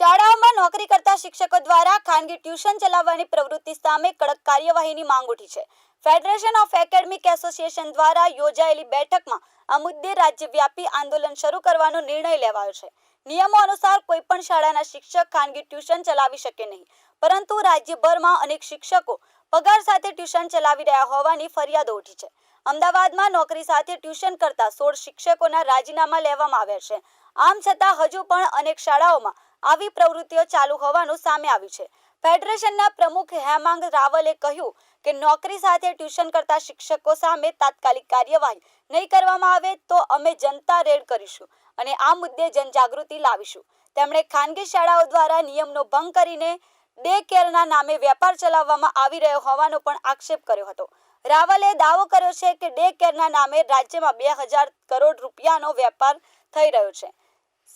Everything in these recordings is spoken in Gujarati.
શાળાઓમાં નોકરી કરતા શિક્ષકો દ્વારા ખાનગી ટ્યુશન ચલાવવાની પ્રવૃત્તિ સામે કડક કાર્યવાહીની માંગ ઉઠી છે. ફેડરેશન ઓફ એકેડમિક એસોસિએશન દ્વારા યોજાયેલી બેઠકમાં આ મુદ્દે રાજ્યવ્યાપી આંદોલન શરૂ કરવાનો નિર્ણય લેવાયો છે. નિયમો અનુસાર કોઈ પણ શાળાના શિક્ષક ખાનગી ટ્યુશન ચલાવી શકે નહીં. પરંતુ રાજ્યભરમાં અનેક શિક્ષકો પગાર સાથે ટ્યુશન ચલાવી રહ્યા હોવાની ફરિયાદો ઉઠી છે. અમદાવાદમાં નોકરી સાથે ટ્યુશન કરતા સોળ શિક્ષકોના રાજીનામા લેવામાં આવ્યા છે. આમ છતાં હજુ પણ અનેક શાળાઓમાં આવી પ્રવૃત્તિઓ ચાલુ હોવાનું સામે આવ્યું છે. ફેડરેશનના પ્રમુખ હેમાંગ રાવલે કહ્યું કે નોકરી સાથે ટ્યુશન કરતા શિક્ષકો સામે તાત્કાલિક કાર્યવાહી નહીં કરવામાં આવે તો અમે જનતા રેડ કરીશું અને આ મુદ્દે જનજાગૃતિ લાવીશું. તેમણે ખાનગી શાળાઓ દ્વારા નિયમનો ભંગ કરીને ડે કેરના નામે વેપાર ચલાવવામાં આવી રહ્યો હોવાનો પણ આક્ષેપ કર્યો હતો. રાવલે દાવો કર્યો છે કે ડે કેરના નામે રાજ્યમાં બે હજાર કરોડ રૂપિયાનો વેપાર થઈ રહ્યો છે.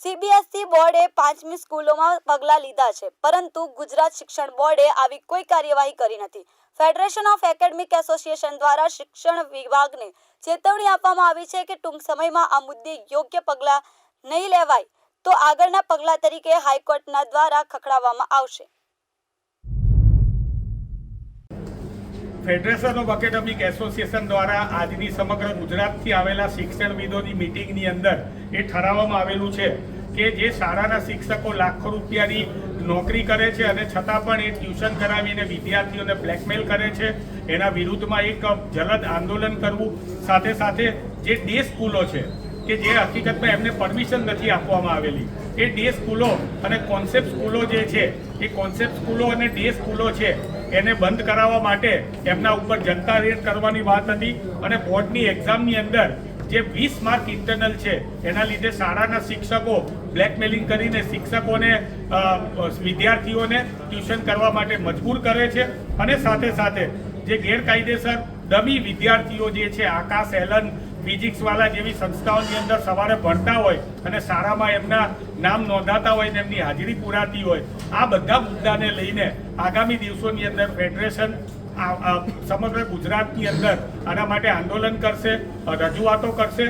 સીબીએસઈ બોર્ડે પાંચમી સ્કૂલોમાં પગલાં લીધા છે, પરંતુ ગુજરાત શિક્ષણ બોર્ડે આવી કોઈ કાર્યવાહી કરી નથી. ફેડરેશન ઓફ એકેડમિક એસોસિએશન દ્વારા શિક્ષણ વિભાગને ચેતવણી આપવામાં આવી છે કે ટૂંક સમયમાં આ મુદ્દે યોગ્ય પગલાં નહીં લેવાય તો આગળના પગલાં તરીકે હાઈકોર્ટના દ્વારા ખખડાવવામાં આવશે. ફેડરેશન ઓફ એકેડેમિક એસોસિએશન દ્વારા આજની સમગ્ર ગુજરાતથી આવેલા શિક્ષણવિદોની મિટિંગની અંદર એ ઠરાવવામાં આવેલું છે કે જે શાળાના શિક્ષકો લાખો રૂપિયાની નોકરી કરે છે અને છતાં પણ એ ટ્યુશન કરાવીને વિદ્યાર્થીઓને બ્લેકમેલ કરે છે. એના વિરુદ્ધમાં એક જલદ આંદોલન કરવું. સાથે સાથે જે ડે સ્કૂલો છે, કે જે હકીકતમાં એમને પરમિશન નથી આપવામાં આવેલી, એ ડે સ્કૂલો અને કોન્સેપ્ટ સ્કૂલો જે છે, એ કોન્સેપ્ટ સ્કૂલો અને ડે સ્કૂલો છે, એને બંધ કરાવવા માટે એમના ઉપર જનતા રેડ કરવાની વાત હતી અને બોર્ડની એક્ઝામની અંદર જે વીસ માર્ક ઇન્ટરનલ છે, એના લીધે શાળાના શિક્ષકો બ્લેકમેલિંગ કરીને શિક્ષકોને વિદ્યાર્થીઓને ટ્યુશન કરવા માટે મજબૂર કરે છે અને સાથે સાથે જે ગેરકાયદેસર ડમી વિદ્યાર્થીઓ જે છે, આકાશ, એલન ફિઝિક્સવાલા જેવી સંસ્થાઓની અંદર સવારે ભણતા હોય અને શાળામાં એમના નામ નોંધાતા હોય ને એમની હાજરી પુરાતી હોય, આ બધા મુદ્દાને લઈને આગામી દિવસોની અંદર ફેડરેશન સમગ્ર ગુજરાતની અંદર આના માટે આંદોલન કરશે રજૂઆતો કરશે.